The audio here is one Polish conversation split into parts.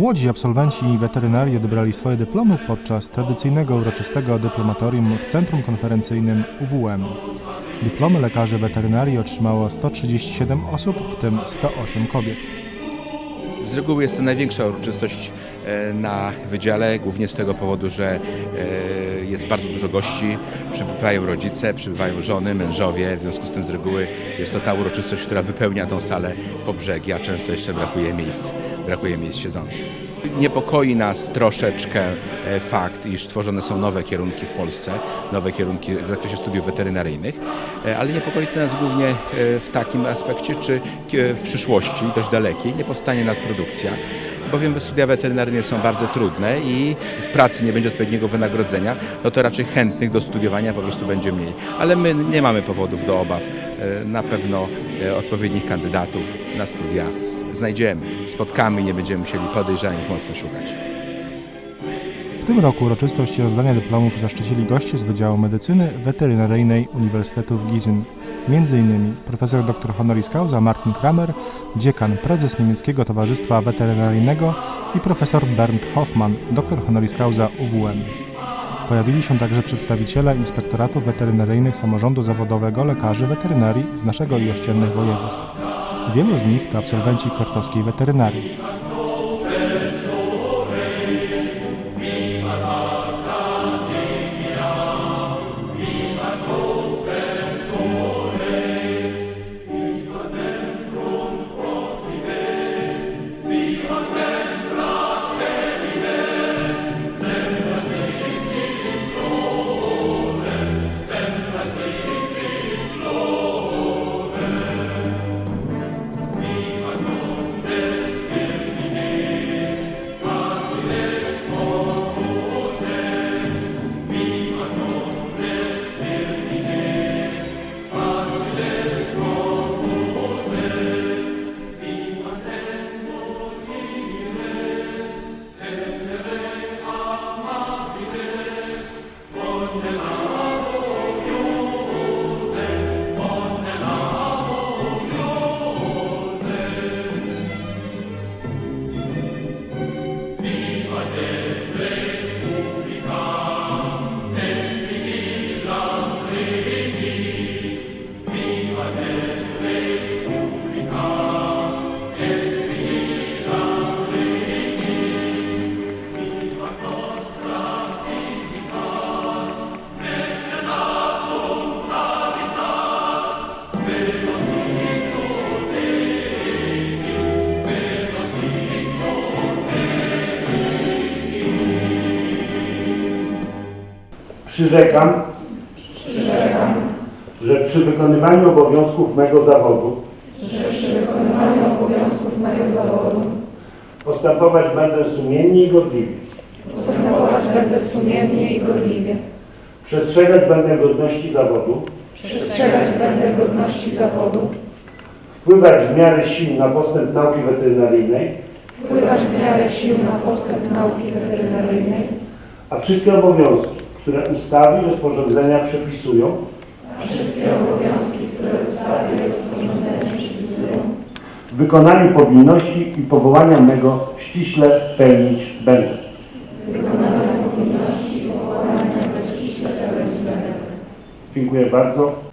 Młodzi absolwenci weterynarii odebrali swoje dyplomy podczas tradycyjnego uroczystego dyplomatorium w Centrum Konferencyjnym UWM. Dyplomy lekarzy weterynarii otrzymało 137 osób, w tym 108 kobiet. Z reguły jest to największa uroczystość e, na wydziale, głównie z tego powodu, że e, jest bardzo dużo gości, przybywają rodzice, przybywają żony, mężowie, w związku z tym z reguły jest to ta uroczystość, która wypełnia tą salę po brzegi, a często jeszcze brakuje miejsc, brakuje miejsc siedzących. Niepokoi nas troszeczkę e, fakt, iż tworzone są nowe kierunki w Polsce, nowe kierunki w zakresie studiów weterynaryjnych, e, ale niepokoi to nas głównie e, w takim aspekcie, czy w przyszłości, dość dalekiej, nie powstanie nadprodukcja, bowiem studia weterynaryjne są bardzo trudne i w pracy nie będzie odpowiedniego wynagrodzenia, no to raczej chętnych do studiowania po prostu będzie mniej. Ale my nie mamy powodów do obaw. Na pewno odpowiednich kandydatów na studia znajdziemy, spotkamy i nie będziemy musieli podejrzanych mocno szukać. W tym roku uroczystość rozdania dyplomów zaszczycili goście z Wydziału Medycyny Weterynaryjnej Uniwersytetu w Gizyn. Między innymi profesor dr honoris causa Martin Kramer, dziekan prezes Niemieckiego Towarzystwa Weterynaryjnego i profesor Bernd Hoffmann, doktor honoris causa UWM. Pojawili się także przedstawiciele inspektoratów weterynaryjnych samorządu zawodowego lekarzy weterynarii z naszego i ościennych województw. Wielu z nich to absolwenci kortowskiej weterynarii. Przyrzekam, że przy wykonywaniu obowiązków mego zawodu obowiązków mego zawodu postępować będę sumiennie i godliwie. postępować będę sumiennie i gorliwie. Przestrzegać będę godności zawodu, Przestrzegać będę godności zawodu, wpływać w miarę sił na postęp nauki weterynaryjnej, wpływać w miarę sił na postęp nauki weterynaryjnej, a wszystkie obowiązki, które ustawy i rozporządzenia przepisują, a wszystkie obowiązki, które ustawy i rozporządzenia przepisują, powinności i powołania mego ściśle pełnić będę. powinności i powołania będę ściśle pełnić będę. Dziękuję bardzo.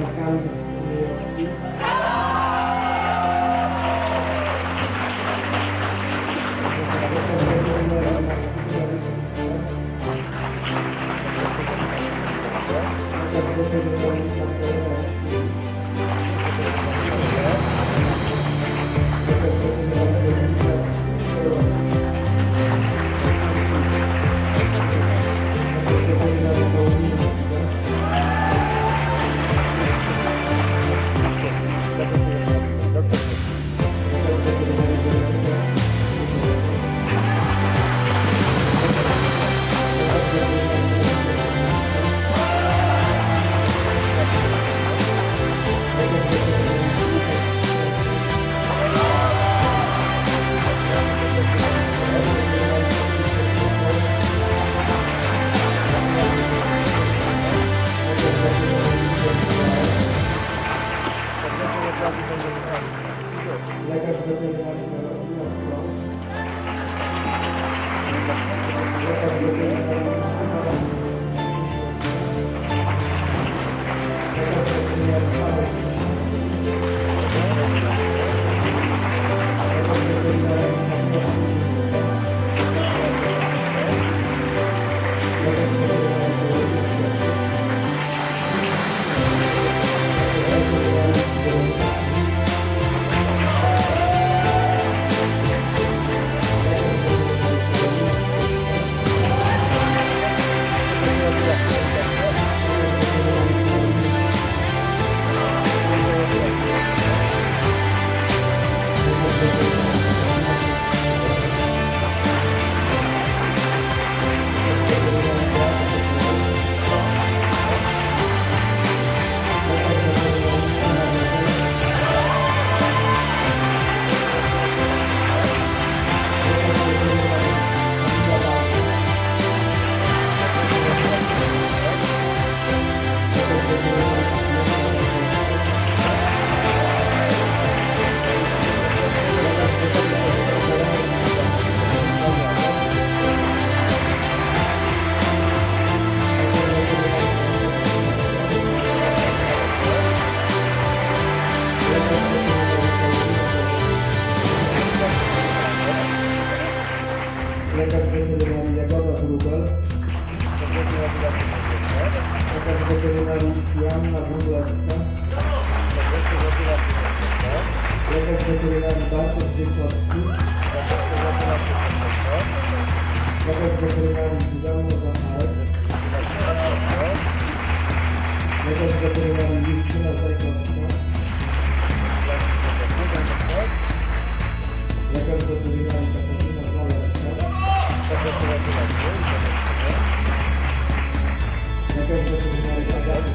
Dziękuję.